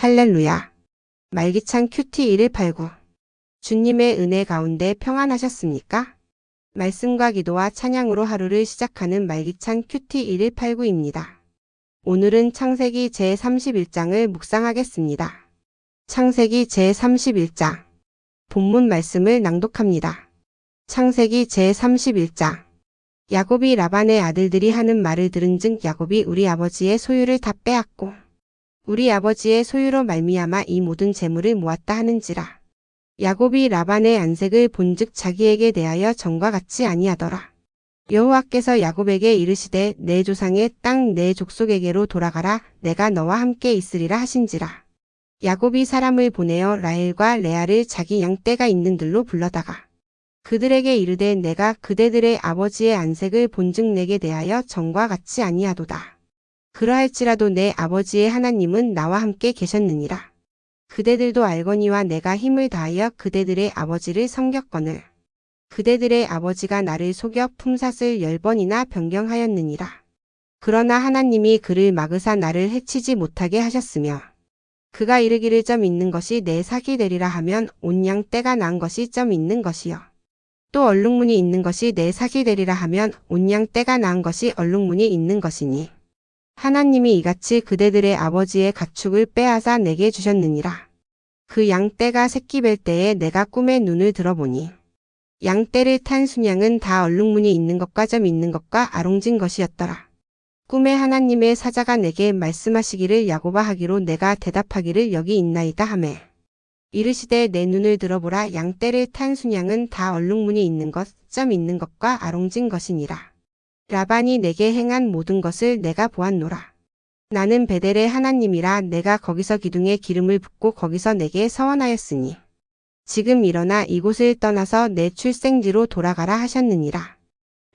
할렐루야. 말기찬 큐티 189. 주님의 은혜 가운데 평안하셨습니까? 말씀과 기도와 찬양으로 하루를 시작하는 말기찬 큐티 1189입니다. 오늘은 창세기 제31장을 묵상하겠습니다. 창세기 제31장. 본문 말씀을 낭독합니다. 창세기 제31장. 야곱이 라반의 아들들이 하는 말을 들은즉 야곱이 우리 아버지의 소유를 다 빼앗고 우리 아버지의 소유로 말미암아 이 모든 재물을 모았다 하는지라. 야곱이 라반의 안색을 본즉 자기에게 대하여 전과 같지 아니하더라. 여호와께서 야곱에게 이르시되 내 조상의 땅 내 족속에게로 돌아가라 내가 너와 함께 있으리라 하신지라. 야곱이 사람을 보내어 라헬과 레아를 자기 양떼가 있는 들로 불러다가 그들에게 이르되 내가 그대들의 아버지의 안색을 본즉 내게 대하여 전과 같지 아니하도다. 그러할지라도 내 아버지의 하나님은 나와 함께 계셨느니라. 그대들도 알거니와 내가 힘을 다하여 그대들의 아버지를 섬겼거늘. 그대들의 아버지가 나를 속여 품삯을 열 번이나 변경하였느니라. 그러나 하나님이 그를 막으사 나를 해치지 못하게 하셨으며 그가 이르기를 점 있는 것이 내 사기 되리라 하면 온양 때가 난 것이 점 있는 것이요. 또 얼룩무늬 있는 것이 내 사기 되리라 하면 온양 때가 난 것이 얼룩무늬 있는 것이니. 하나님이 이같이 그대들의 아버지의 가축을 빼앗아 내게 주셨느니라. 그 양떼가 새끼 뵐 때에 내가 꿈에 눈을 들어보니 양떼를 탄 순양은 다 얼룩무늬 있는 것과 점 있는 것과 아롱진 것이었더라. 꿈에 하나님의 사자가 내게 말씀하시기를 야고바 하기로 내가 대답하기를 여기 있나이다 하매 이르시되 내 눈을 들어보라 양떼를 탄 순양은 다 얼룩무늬 있는 것, 점 있는 것과 아롱진 것이니라. 라반이 내게 행한 모든 것을 내가 보았노라. 나는 베델의 하나님이라 내가 거기서 기둥에 기름을 붓고 거기서 내게 서원하였으니 지금 일어나 이곳을 떠나서 내 출생지로 돌아가라 하셨느니라.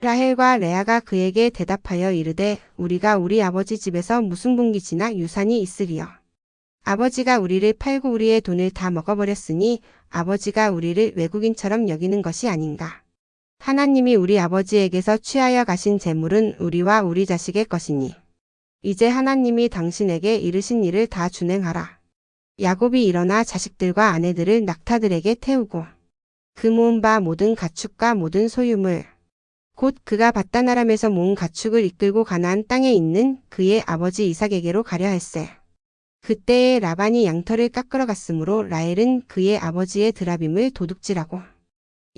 라헬과 레아가 그에게 대답하여 이르되 우리가 우리 아버지 집에서 무슨 분기지나 유산이 있으리요. 아버지가 우리를 팔고 우리의 돈을 다 먹어버렸으니 아버지가 우리를 외국인처럼 여기는 것이 아닌가. 하나님이 우리 아버지에게서 취하여 가신 재물은 우리와 우리 자식의 것이니 이제 하나님이 당신에게 이르신 일을 다 준행하라. 야곱이 일어나 자식들과 아내들을 낙타들에게 태우고 그 모은 바 모든 가축과 모든 소유물 곧 그가 바다나람에서 모은 가축을 이끌고 가나안 땅에 있는 그의 아버지 이삭에게로 가려 할세. 그때에 라반이 양털을 깎으러 갔으므로 라헬은 그의 아버지의 드라빔을 도둑질하고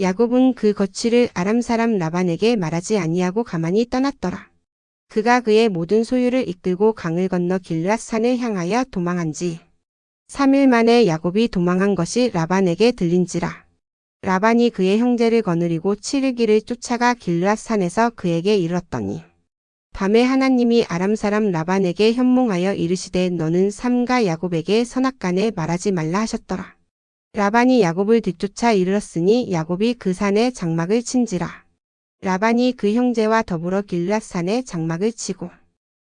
야곱은 그 거취를 아람 사람 라반에게 말하지 아니하고 가만히 떠났더라. 그가 그의 모든 소유를 이끌고 강을 건너 길앗 산을 향하여 도망한 지 3일 만에 야곱이 도망한 것이 라반에게 들린지라. 라반이 그의 형제를 거느리고 7일 길을 쫓아가 길앗 산에서 그에게 이르렀더니 밤에 하나님이 아람 사람 라반에게 현몽하여 이르시되 너는 삼가 야곱에게 선악간에 말하지 말라 하셨더라. 라반이 야곱을 뒤쫓아 이르렀으니 야곱이 그 산에 장막을 친지라. 라반이 그 형제와 더불어 길앗 산에 장막을 치고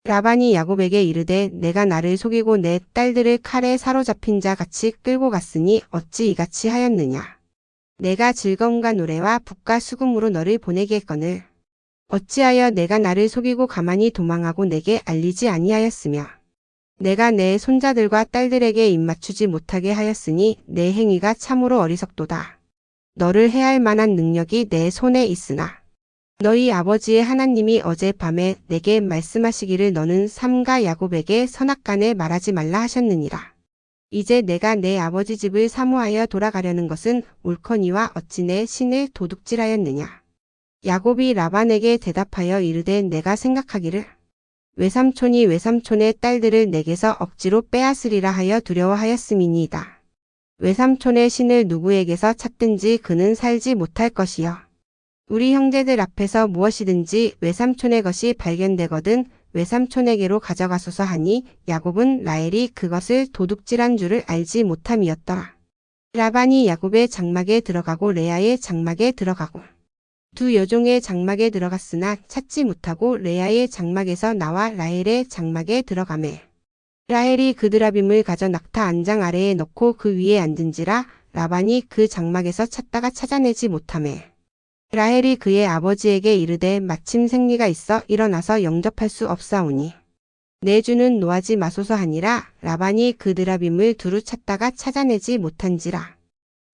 라반이 야곱에게 이르되 내가 나를 속이고 내 딸들을 칼에 사로잡힌 자 같이 끌고 갔으니 어찌 이같이 하였느냐. 내가 즐거움과 노래와 북과 수금으로 너를 보내겠거늘 어찌하여 내가 나를 속이고 가만히 도망하고 내게 알리지 아니하였으며 내가 내 손자들과 딸들에게 입맞추지 못하게 하였으니 내 행위가 참으로 어리석도다. 너를 해할 만한 능력이 내 손에 있으나 너희 아버지의 하나님이 어젯밤에 내게 말씀하시기를 너는 삼가 야곱에게 선악간에 말하지 말라 하셨느니라. 이제 내가 내 아버지 집을 사모하여 돌아가려는 것은 옳거니와 어찌 내 신을 도둑질하였느냐. 야곱이 라반에게 대답하여 이르되 내가 생각하기를 외삼촌이 외삼촌의 딸들을 내게서 억지로 빼앗으리라 하여 두려워하였음이니이다. 외삼촌의 신을 누구에게서 찾든지 그는 살지 못할 것이요. 우리 형제들 앞에서 무엇이든지 외삼촌의 것이 발견되거든 외삼촌에게로 가져가소서 하니 야곱은 라헬이 그것을 도둑질한 줄을 알지 못함이었더라. 라반이 야곱의 장막에 들어가고 레아의 장막에 들어가고 두 여종의 장막에 들어갔으나 찾지 못하고 레아의 장막에서 나와 라헬의 장막에 들어가매. 라헬이 그 드라빔을 가져 낙타 안장 아래에 넣고 그 위에 앉은지라 라반이 그 장막에서 찾다가 찾아내지 못하매 라헬이 그의 아버지에게 이르되 마침 생리가 있어 일어나서 영접할 수 없사오니. 내 주는 노하지 마소서 하니라 라반이 그 드라빔을 두루 찾다가 찾아내지 못한지라.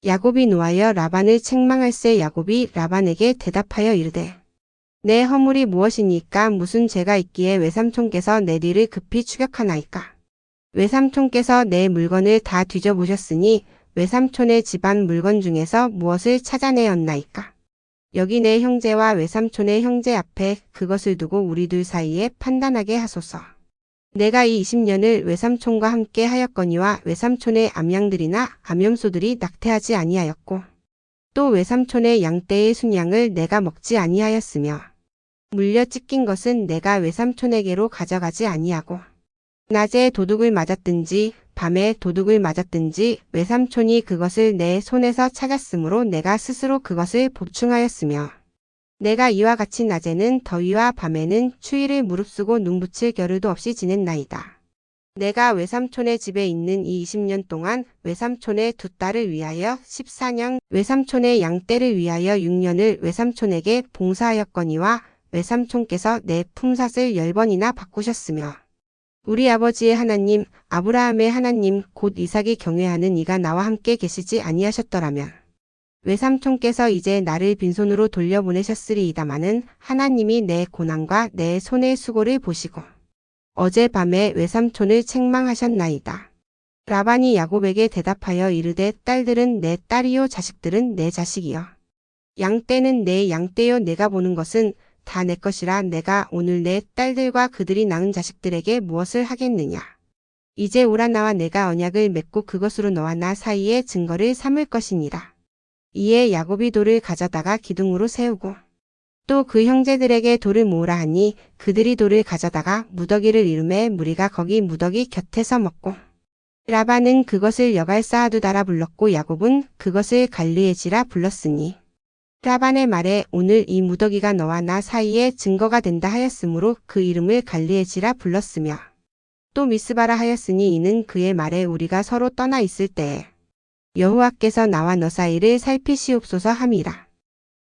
야곱이 노하여 라반을 책망할세 야곱이 라반에게 대답하여 이르되 내 허물이 무엇이니까 무슨 죄가 있기에 외삼촌께서 내 뒤를 급히 추격하나이까. 외삼촌께서 내 물건을 다 뒤져보셨으니 외삼촌의 집안 물건 중에서 무엇을 찾아내었나이까. 여기 내 형제와 외삼촌의 형제 앞에 그것을 두고 우리 둘 사이에 판단하게 하소서. 내가 이 20년을 외삼촌과 함께 하였거니와 외삼촌의 암양들이나 암염소들이 낙태하지 아니하였고 또 외삼촌의 양떼의 순양을 내가 먹지 아니하였으며 물려 찢긴 것은 내가 외삼촌에게로 가져가지 아니하고 낮에 도둑을 맞았든지 밤에 도둑을 맞았든지 외삼촌이 그것을 내 손에서 찾았으므로 내가 스스로 그것을 보충하였으며 내가 이와 같이 낮에는 더위와 밤에는 추위를 무릅쓰고 눈붙일 겨를도 없이 지냈나이다. 내가 외삼촌의 집에 있는 이 20년 동안 외삼촌의 두 딸을 위하여 14년, 외삼촌의 양떼를 위하여 6년을 외삼촌에게 봉사하였거니와 외삼촌께서 내 품삯을 10번이나 바꾸셨으며 우리 아버지의 하나님, 아브라함의 하나님, 곧 이삭이 경외하는 이가 나와 함께 계시지 아니하셨더라면 외삼촌께서 이제 나를 빈손으로 돌려보내셨으리이다마는 하나님이 내 고난과 내 손의 수고를 보시고 어젯밤에 외삼촌을 책망하셨나이다. 라반이 야곱에게 대답하여 이르되 딸들은 내 딸이요 자식들은 내 자식이요. 양떼는 내 양떼요 내가 보는 것은 다 내 것이라 내가 오늘 내 딸들과 그들이 낳은 자식들에게 무엇을 하겠느냐. 이제 오라 나와 내가 언약을 맺고 그것으로 너와 나 사이에 증거를 삼을 것이니라. 이에 야곱이 돌을 가져다가 기둥으로 세우고 또 그 형제들에게 돌을 모으라 하니 그들이 돌을 가져다가 무더기를 이름에 무리가 거기 무더기 곁에서 먹고 라반은 그것을 여갈 쌓아두다라 불렀고 야곱은 그것을 갈리에지라 불렀으니 라반의 말에 오늘 이 무더기가 너와 나 사이에 증거가 된다 하였으므로 그 이름을 갈리에지라 불렀으며 또 미스바라 하였으니 이는 그의 말에 우리가 서로 떠나 있을 때에 여호와께서 나와 너 사이를 살피시옵소서 함이라.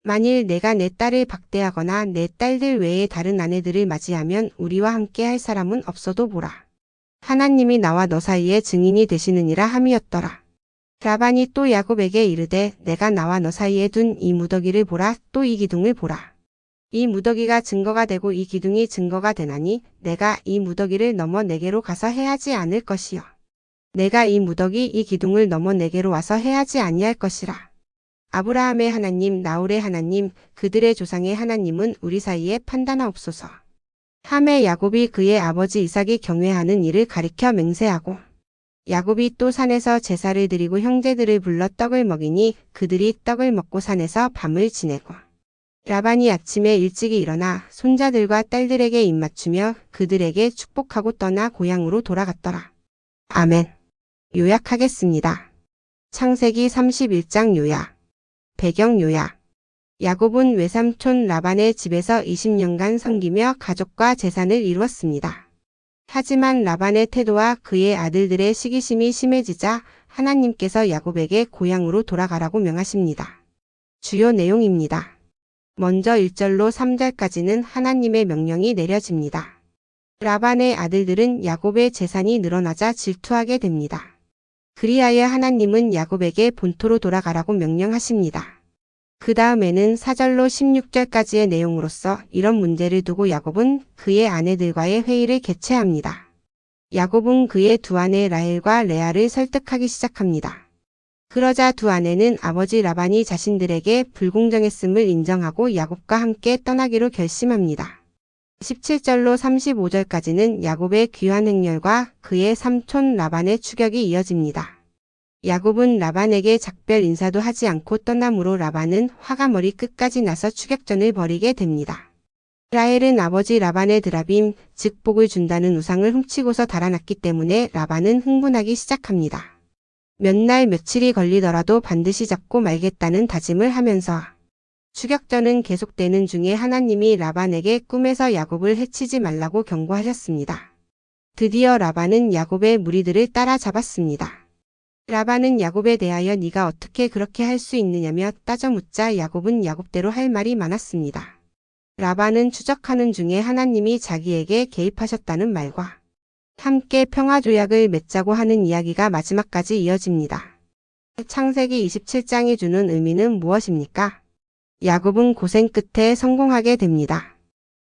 만일 내가 내 딸을 박대하거나 내 딸들 외에 다른 아내들을 맞이하면 우리와 함께 할 사람은 없어도 보라. 하나님이 나와 너 사이에 증인이 되시느니라 함이었더라. 라반이 또 야곱에게 이르되 내가 나와 너 사이에 둔 이 무더기를 보라 또 이 기둥을 보라. 이 무더기가 증거가 되고 이 기둥이 증거가 되나니 내가 이 무더기를 넘어 내게로 가서 해하지 않을 것이요. 내가 이 무더기 이 기둥을 넘어 내게로 와서 해하지 아니할 것이라. 아브라함의 하나님, 나홀의 하나님, 그들의 조상의 하나님은 우리 사이에 판단하옵소서. 함에 야곱이 그의 아버지 이삭이 경외하는 일을 가리켜 맹세하고 야곱이 또 산에서 제사를 드리고 형제들을 불러 떡을 먹이니 그들이 떡을 먹고 산에서 밤을 지내고 라반이 아침에 일찍이 일어나 손자들과 딸들에게 입맞추며 그들에게 축복하고 떠나 고향으로 돌아갔더라. 아멘. 요약하겠습니다. 창세기 31장 요약. 배경 요약. 야곱은 외삼촌 라반의 집에서 20년간 섬기며 가족과 재산을 이루었습니다. 하지만 라반의 태도와 그의 아들들의 시기심이 심해지자 하나님께서 야곱에게 고향으로 돌아가라고 명하십니다. 주요 내용입니다. 먼저 1절로 3절까지는 하나님의 명령이 내려집니다. 라반의 아들들은 야곱의 재산이 늘어나자 질투하게 됩니다. 그리하여 하나님은 야곱에게 본토로 돌아가라고 명령하십니다. 그 다음에는 4절로 16절까지의 내용으로서 이런 문제를 두고 야곱은 그의 아내들과의 회의를 개최합니다. 야곱은 그의 두 아내 라헬과 레아를 설득하기 시작합니다. 그러자 두 아내는 아버지 라반이 자신들에게 불공정했음을 인정하고 야곱과 함께 떠나기로 결심합니다. 17절로 35절까지는 야곱의 귀한 행렬과 그의 삼촌 라반의 추격이 이어집니다. 야곱은 라반에게 작별 인사도 하지 않고 떠나므로 라반은 화가 머리 끝까지 나서 추격전을 벌이게 됩니다. 라헬은 아버지 라반의 드라빔, 즉 복을 준다는 우상을 훔치고서 달아났기 때문에 라반은 흥분하기 시작합니다. 몇 날 며칠이 걸리더라도 반드시 잡고 말겠다는 다짐을 하면서 추격전은 계속되는 중에 하나님이 라반에게 꿈에서 야곱을 해치지 말라고 경고하셨습니다. 드디어 라반은 야곱의 무리들을 따라잡았습니다. 라반은 야곱에 대하여 네가 어떻게 그렇게 할 수 있느냐며 따져 묻자 야곱은 야곱대로 할 말이 많았습니다. 라반은 추적하는 중에 하나님이 자기에게 개입하셨다는 말과 함께 평화 조약을 맺자고 하는 이야기가 마지막까지 이어집니다. 창세기 27장이 주는 의미는 무엇입니까? 야곱은 고생 끝에 성공하게 됩니다.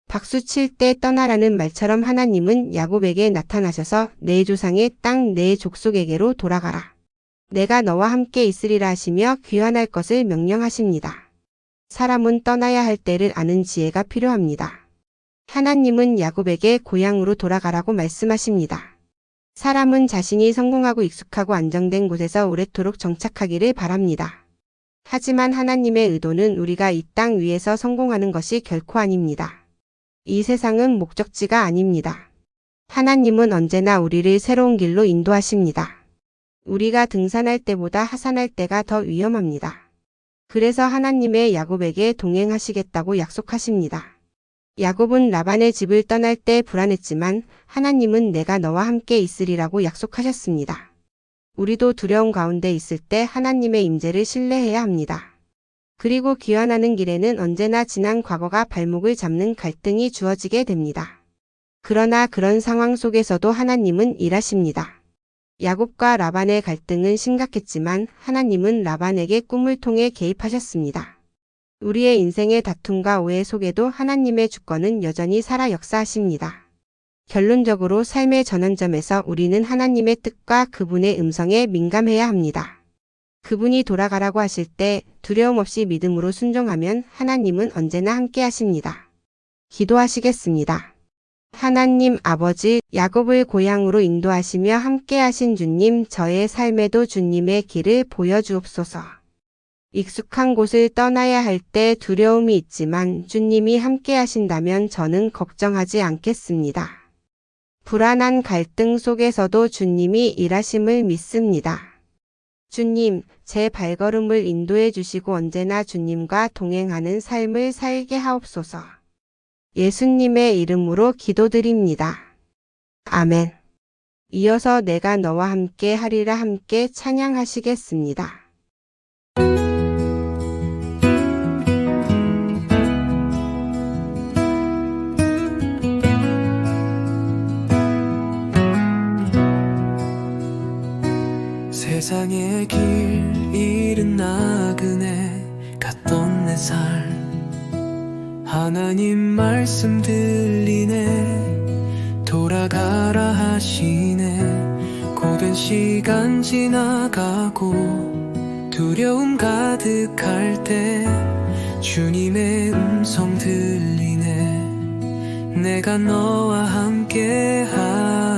박수 칠 때 떠나라는 말처럼 하나님은 야곱에게 나타나셔서 내 조상의 땅 내 족속에게로 돌아가라. 내가 너와 함께 있으리라 하시며 귀환할 것을 명령하십니다. 사람은 떠나야 할 때를 아는 지혜가 필요합니다. 하나님은 야곱에게 고향으로 돌아가라고 말씀하십니다. 사람은 자신이 성공하고 익숙하고 안정된 곳에서 오래도록 정착하기를 바랍니다. 하지만 하나님의 의도는 우리가 이 땅 위에서 성공하는 것이 결코 아닙니다. 이 세상은 목적지가 아닙니다. 하나님은 언제나 우리를 새로운 길로 인도하십니다. 우리가 등산할 때보다 하산할 때가 더 위험합니다. 그래서 하나님의 야곱에게 동행하시겠다고 약속하십니다. 야곱은 라반의 집을 떠날 때 불안했지만 하나님은 내가 너와 함께 있으리라고 약속하셨습니다. 우리도 두려움 가운데 있을 때 하나님의 임재를 신뢰해야 합니다. 그리고 귀환하는 길에는 언제나 지난 과거가 발목을 잡는 갈등이 주어지게 됩니다. 그러나 그런 상황 속에서도 하나님은 일하십니다. 야곱과 라반의 갈등은 심각했지만 하나님은 라반에게 꿈을 통해 개입하셨습니다. 우리의 인생의 다툼과 오해 속에도 하나님의 주권은 여전히 살아 역사하십니다. 결론적으로 삶의 전환점에서 우리는 하나님의 뜻과 그분의 음성에 민감해야 합니다. 그분이 돌아가라고 하실 때 두려움 없이 믿음으로 순종하면 하나님은 언제나 함께 하십니다. 기도하시겠습니다. 하나님 아버지 야곱을 고향으로 인도하시며 함께 하신 주님 저의 삶에도 주님의 길을 보여주옵소서. 익숙한 곳을 떠나야 할 때 두려움이 있지만 주님이 함께 하신다면 저는 걱정하지 않겠습니다. 불안한 갈등 속에서도 주님이 일하심을 믿습니다. 주님, 제 발걸음을 인도해 주시고 언제나 주님과 동행하는 삶을 살게 하옵소서. 예수님의 이름으로 기도드립니다. 아멘. 이어서 내가 너와 함께 하리라 함께 찬양하시겠습니다. 세상의 길 잃은 나그네 갔던 내삶 하나님 말씀 들리네. 돌아가라 하시네. 고된 시간 지나가고 두려움 가득할 때 주님의 음성 들리네. 내가 너와 함께 하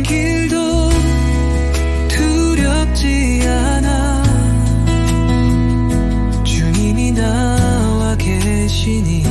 험한 길도 두렵지 않아. 주님이 나와 계시니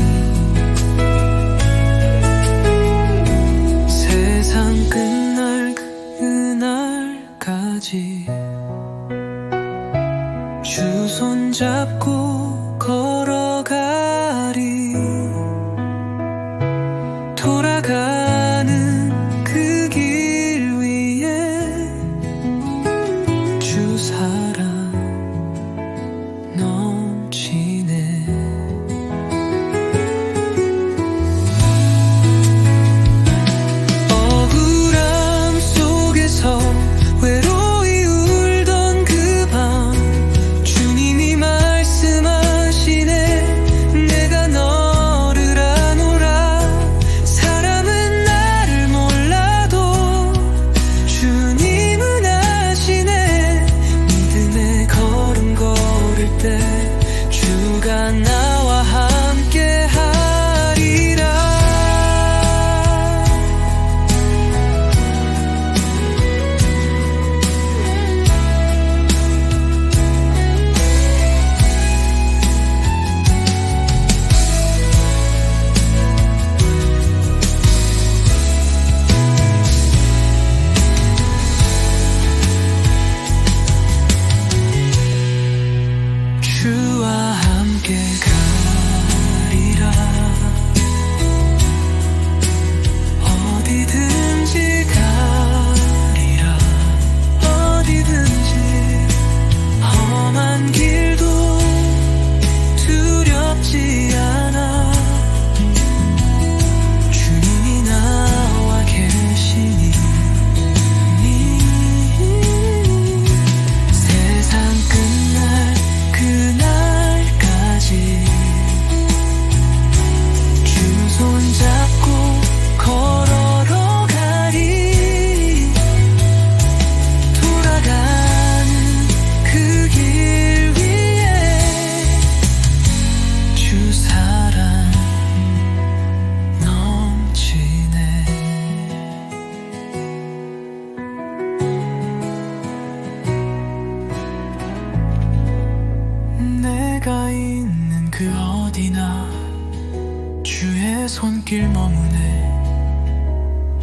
길 머무네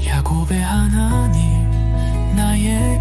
야곱의 하나님 나의 길